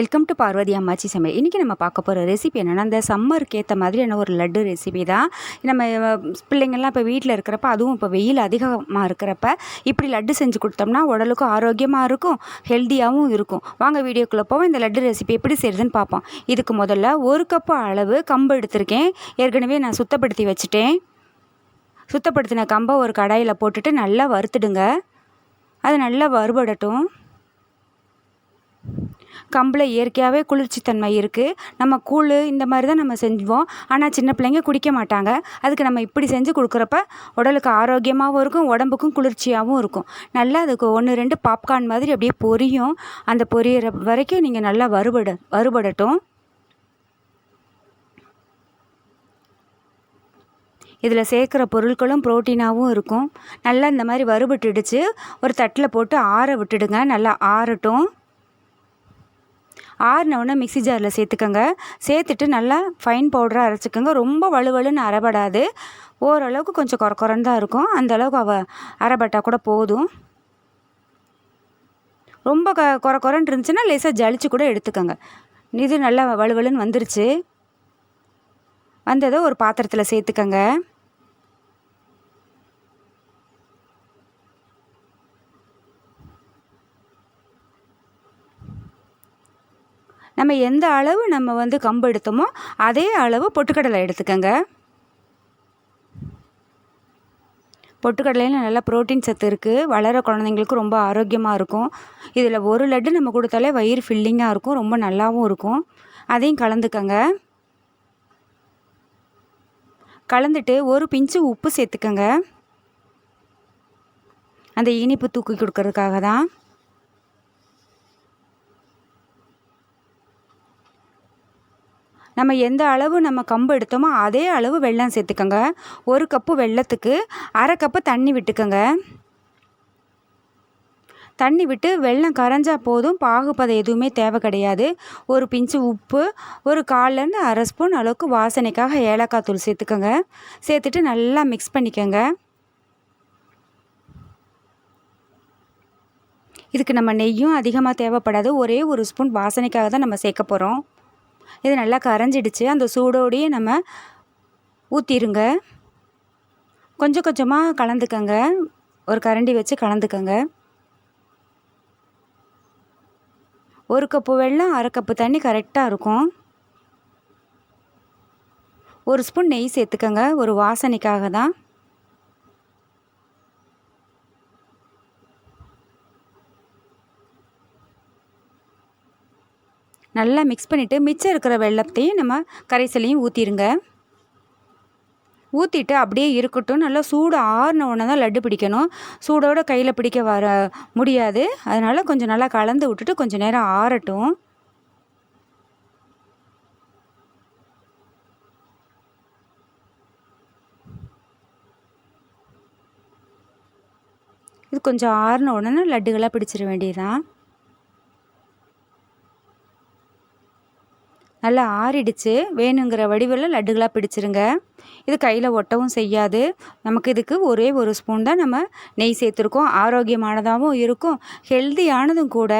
Welcome to Parvati அம்மாச்சி சமையல் இன்றைக்கி நம்ம பார்க்க போகிற ரெசிபி என்னென்னா இந்த சம்மருக்கு ஏற்ற மாதிரியான ஒரு லட்டு ரெசிபி தான். நம்ம பிள்ளைங்கள்லாம் இப்போ வீட்டில் இருக்கிறப்ப அதுவும் இப்போ வெயில் அதிகமாக இருக்கிறப்ப இப்படி லட்டு செஞ்சு கொடுத்தோம்னா உடலுக்கும் ஆரோக்கியமாக இருக்கும் ஹெல்த்தியாகவும் இருக்கும். வாங்க வீடியோக்குள்ளே போவோம். இந்த லட்டு ரெசிபி எப்படி செய்கிறதுன்னு பார்ப்போம். இதுக்கு முதல்ல ஒரு கப்பு அளவு கம்பு எடுத்திருக்கேன். ஏற்கனவே நான் சுத்தப்படுத்தி வச்சுட்டேன். சுத்தப்படுத்தின கம்பை ஒரு கடாயில் போட்டுட்டு நல்லா வறுத்துடுங்க. அது நல்லா வறுபடட்டும். கம்பில் இயற்கையாகவே குளிர்ச்சித்தன்மை இருக்குது நம்ம கூழ் இந்த மாதிரி தான் நம்ம செஞ்சுவோம். ஆனால் சின்ன பிள்ளைங்க குடிக்க மாட்டாங்க. அதுக்கு நம்ம இப்படி செஞ்சு கொடுக்குறப்ப உடலுக்கு ஆரோக்கியமாகவும் இருக்கும் உடம்புக்கும் குளிர்ச்சியாகவும் இருக்கும். நல்லா அதுக்கு ஒன்று ரெண்டு பாப்கார்ன் மாதிரி அப்படியே பொரியும். அந்த பொரியிற வரைக்கும் நீங்கள் நல்லா வறுபட வறுபடட்டும். இதில் சேர்க்குற பொருட்களும் ப்ரோட்டீனாகவும் இருக்கும். நல்லா இந்த மாதிரி வறுபட்டுடுச்சு. ஒரு தட்டில் போட்டு ஆற விட்டுடுங்க. நல்லா ஆறட்டும். ஆறினவுடனே மிக்சி ஜாரில் சேர்த்துக்கோங்க. சேர்த்துட்டு நல்லா ஃபைன் பவுடராக அரைச்சிக்கோங்க. ரொம்ப வலுவலுன்னு அரைபடாது. ஓரளவுக்கு கொஞ்சம் குறை குறைன்னு தான் இருக்கும். அந்த அளவுக்கு அவ அரைபட்டா கூட போதும். ரொம்ப க குறை குறைன்னு இருந்துச்சுன்னா லேசாக ஜலிச்சு கூட எடுத்துக்கோங்க. இது நல்லா வலுவலுன்னு வந்துருச்சு. வந்ததை ஒரு பாத்திரத்தில் சேர்த்துக்கோங்க. நம்ம எந்த அளவு நம்ம வந்து கம்பு எடுத்தோமோ அதே அளவு பொட்டுக்கடலை எடுத்துக்கோங்க. பொட்டுக்கடலையில் நல்லா ப்ரோட்டீன் சத்து இருக்குது வளர குழந்தைங்களுக்கு ரொம்ப ஆரோக்கியமாக இருக்கும். இதில் ஒரு லட்டு நம்ம கொடுத்தாலே வயிறு ஃபில்லிங்காக இருக்கும். ரொம்ப நல்லாவும் இருக்கும். அதையும் கலந்துக்கங்க. கலந்துட்டு ஒரு பிஞ்சு உப்பு சேர்த்துக்கங்க. அந்த இனிப்பு தூக்கி கொடுக்கறதுக்காக தான் நம்ம எந்த அளவு நம்ம கம்பு எடுத்தோமோ அதே அளவு வெள்ளம் சேர்த்துக்கோங்க. ஒரு கப்பு வெல்லத்துக்கு அரை கப்பு தண்ணி விட்டுக்கோங்க. தண்ணி விட்டு வெள்ளம் கரைஞ்சா போதும். பாகுப்பதை எதுவுமே தேவை கிடையாது. ஒரு பிஞ்சு உப்பு ஒரு கால்லேருந்து அரை ஸ்பூன் அளவுக்கு வாசனைக்காக ஏலக்காய் தூள் சேர்த்துக்கோங்க. சேர்த்துட்டு நல்லா மிக்ஸ் பண்ணிக்கோங்க. இதுக்கு நம்ம நெய்யும் அதிகமாக தேவைப்படாது. ஒரே ஒரு ஸ்பூன் வாசனைக்காக தான் நம்ம சேர்க்க போகிறோம் இது நல்லா கரைஞ்சிடுச்சு. அந்த சூடோடையே நம்ம ஊற்றிருங்க கொஞ்சம் கொஞ்சமாக கலந்துக்கங்க. ஒரு கரண்டி வச்சு கலந்துக்கங்க. ஒரு கப்பு வெள்ளம் அரை கப்பு தண்ணி கரெக்டாக இருக்கும். ஒரு ஸ்பூன் நெய் சேர்த்துக்கங்க. ஒரு வாசனைக்காக தான். நல்லா மிக்ஸ் பண்ணிவிட்டு மிச்சம் இருக்கிற வெள்ளத்தையும் நம்ம கரைசலையும் ஊற்றிடுங்க ஊற்றிட்டு அப்படியே இருக்கட்டும். நல்லா சூடு ஆறின உடனே தான் லட்டு பிடிக்கணும். சூடோட கையில் பிடிக்க வர முடியாது. அதனால் கொஞ்சம் நல்லா கலந்து விட்டுட்டு கொஞ்சம் நேரம் ஆறட்டும். இது கொஞ்சம் ஆறின உடனே லட்டுகளாக பிடிச்சிட வேண்டியதுதான். நல்லா ஆறிடுச்சு. வேணுங்கிற வடிவில் லட்டுகளாக பிடிச்சிருங்க. இது கையில் ஒட்டவும் செய்யாது. நமக்கு இதுக்கு ஒரே ஒரு ஸ்பூன் தான் நம்ம நெய் சேர்த்துருக்கோம். ஆரோக்கியமானதாகவும் இருக்கும். ஹெல்தியானதும் கூட.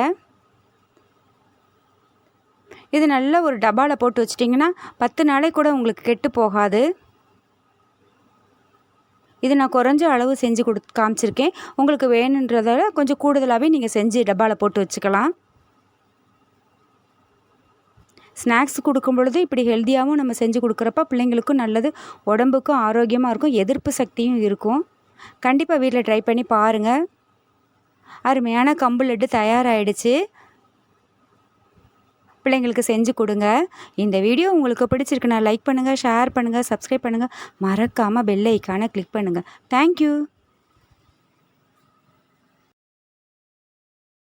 இது நல்ல ஒரு டப்பாவில் போட்டு வச்சிட்டிங்கன்னா பத்து நாளைக்கு கூட உங்களுக்கு கெட்டு போகாது. இது நான் குறைஞ்ச அளவு செஞ்சு கொடு காமிச்சிருக்கேன். உங்களுக்கு வேணுன்றதால கொஞ்சம் கூடுதலாகவே நீங்கள் செஞ்சு டப்பாவில் போட்டு வச்சுக்கலாம். ஸ்நாக்ஸ் கொடுக்கும் பொழுது இப்படி ஹெல்த்தியாகவும் நம்ம செஞ்சு கொடுக்குறப்ப பிள்ளைங்களுக்கும் நல்லது உடம்புக்கும் ஆரோக்கியமாக இருக்கும் எதிர்ப்பு சக்தியும் இருக்கும். கண்டிப்பாக வீட்டில் ட்ரை பண்ணி பாருங்கள் அருமையான கம்பு லட்டு தயாராகிடுச்சு பிள்ளைங்களுக்கு செஞ்சு கொடுங்க. இந்த வீடியோ உங்களுக்கு பிடிச்சிருக்குன்னா லைக் பண்ணுங்கள் ஷேர் பண்ணுங்கள் சப்ஸ்கிரைப் பண்ணுங்கள் மறக்காமல் பெல் ஐக்கானை கிளிக் பண்ணுங்கள் தேங்க்யூ